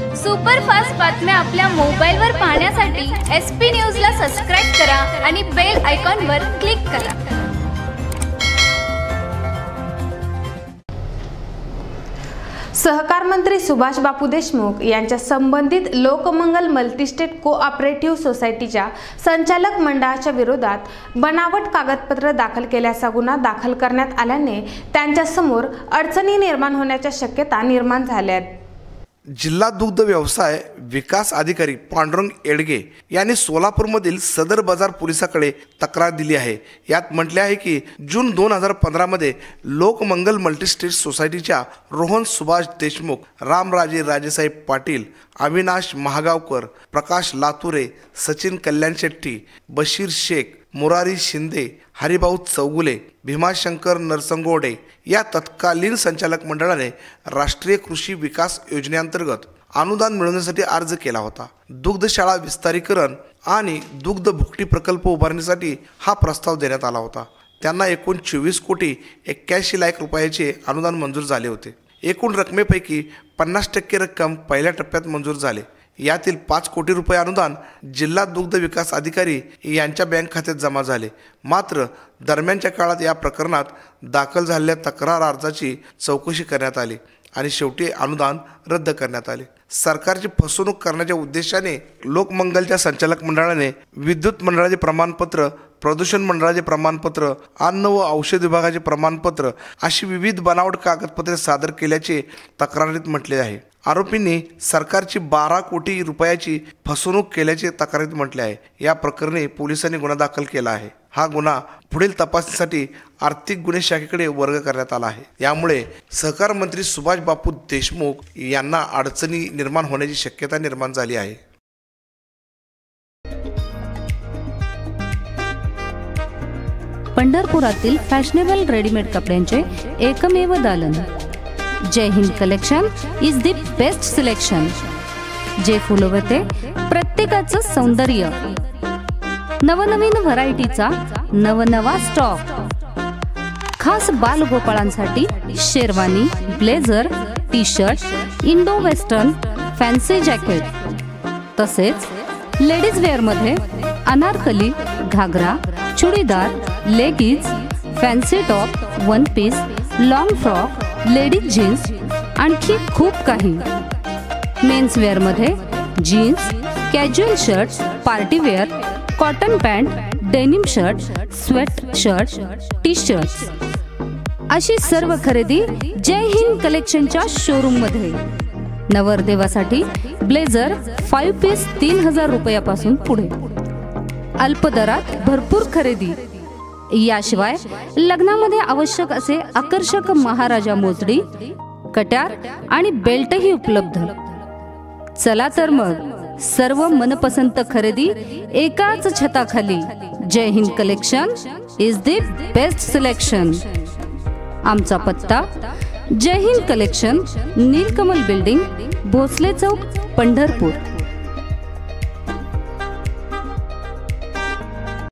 Superfast बातम्या आपल्या मोबाईलवर पाहण्यासाठी एस पी न्यूजला सबस्क्राईब करा आणि बेल आयकॉनवर क्लिक करा. सहकार मंत्री सुभाष बापू देशमुख यांच्या संबंधित लोकमंगल मल्टीस्टेट कोऑपरेटिव्ह सोसायटीच्या संचालक मंडळाच्या विरोधात बनावट कागदपत्र दाखल केल्याचा गुन्हा दाखल करण्यात आल्याने त्यांच्यासमोर अडचणी निर्माण होण्याच्या शक्यता निर्माण झाल्या आहेत. जिल्हा दुग्ध व्यवसाय विकास अधिकारी पांडुरंग एडगे यांनी सोलापूरमधील सदर बाजार पोलिसाकडे तक्रार दिली आहे. यात म्हटले आहे की जून दोन हजार पंधरामध्ये लोकमंगल मल्टीस्टेट सोसायटीच्या रोहन सुभाष देशमुख रामराजे राजेसाहेब पाटील अविनाश महागावकर प्रकाश लातुरे सचिन कल्याण शेट्टी बशीर शेख मुरारी शिंदे हरिभाऊ चौगुले भीमाशंकर नरसंगोडे या तत्कालीन संचालक मंडळाने राष्ट्रीय कृषी विकास योजनेअंतर्गत अनुदान मिळवण्यासाठी अर्ज केला होता. दुग्धशाळा विस्तारीकरण आणि दुग्ध भुकटी प्रकल्प उभारण्यासाठी हा प्रस्ताव देण्यात आला होता. त्यांना एकूण चोवीस कोटी एक्क्याऐंशी लाख रुपयाचे अनुदान मंजूर झाले होते. एकूण रकमेपैकी पन्नास टक्के रक्कम पहिल्या टप्प्यात मंजूर झाले. यातील पाच कोटी रुपये अनुदान जिल्हा दुग्ध विकास अधिकारी यांच्या बँक खात्यात जमा झाले. मात्र दरम्यानच्या काळात या प्रकरणात दाखल झालेल्या तक्रार अर्जाची चौकशी करण्यात आली आणि शेवटी अनुदान रद्द करण्यात आले. सरकारची फसवणूक करण्याच्या उद्देशाने लोकमंगलच्या संचालक मंडळाने विद्युत मंडळाचे प्रमाणपत्र प्रदूषण मंडळाचे प्रमाणपत्र अन्न व औषध विभागाचे प्रमाणपत्र अशी विविध बनावट कागदपत्रे सादर केल्याचे तक्रारीत म्हटले आहे. आरोपींनी सरकारची बारा कोटी रुपयाची फसवणूक केल्याचे तक्रारीत म्हटले आहे. या प्रकरणी पोलिसांनी गुन्हा दाखल केला आहे. हा गुन्हा पुढील तपासणीसाठी आर्थिक गुन्हे शाखेकडे वर्ग करण्यात आला आहे. यामुळे सहकार मंत्री सुभाष बापू देशमुख यांना अडचणी निर्माण होण्याची शक्यता निर्माण झाली आहे. पंढरपुरातील फॅशनेबल रेडीमेड कपड्यांचे एकमेव दालन. Jai Hind collection is the best selection. जे फुलवते प्रत्येकाचं सौंदर्य. नवनवीन व्हरायटीचा नवनवा स्टॉक. खास बालगोपाळांसाठी sherwani blazer T shirt Indo western fancy jacket. तसेच ladies वेअरमध्ये Anarkali ghagra churidar leggings fancy top one piece long frock ladies jeans आणखी खूप काही. Men's वेअरमध्ये jeans casual shirts party wear cotton pant denim shirt sweat shirt T shirt अशी सर्व खरेदी जय हिंद कलेक्शनच्या शोरूममध्ये. नवरदेवासाठी blazer five piece तीन हजार रुपयापासून पुढे. अल्प दरात भरपूर खरेदी. याशिवाय लग्नामध्ये आवश्यक असे आकर्षक महाराजा मोजडी कट्यार आणि बेल्टही उपलब्ध. चला तर मग सर्व मनपसंत खरेदी एकाच छताखाली. Jai Hind collection is the best selection. आमचा पत्ता जय हिंद कलेक्शन नीलकमल बिल्डिंग भोसले चौक पंढरपूर.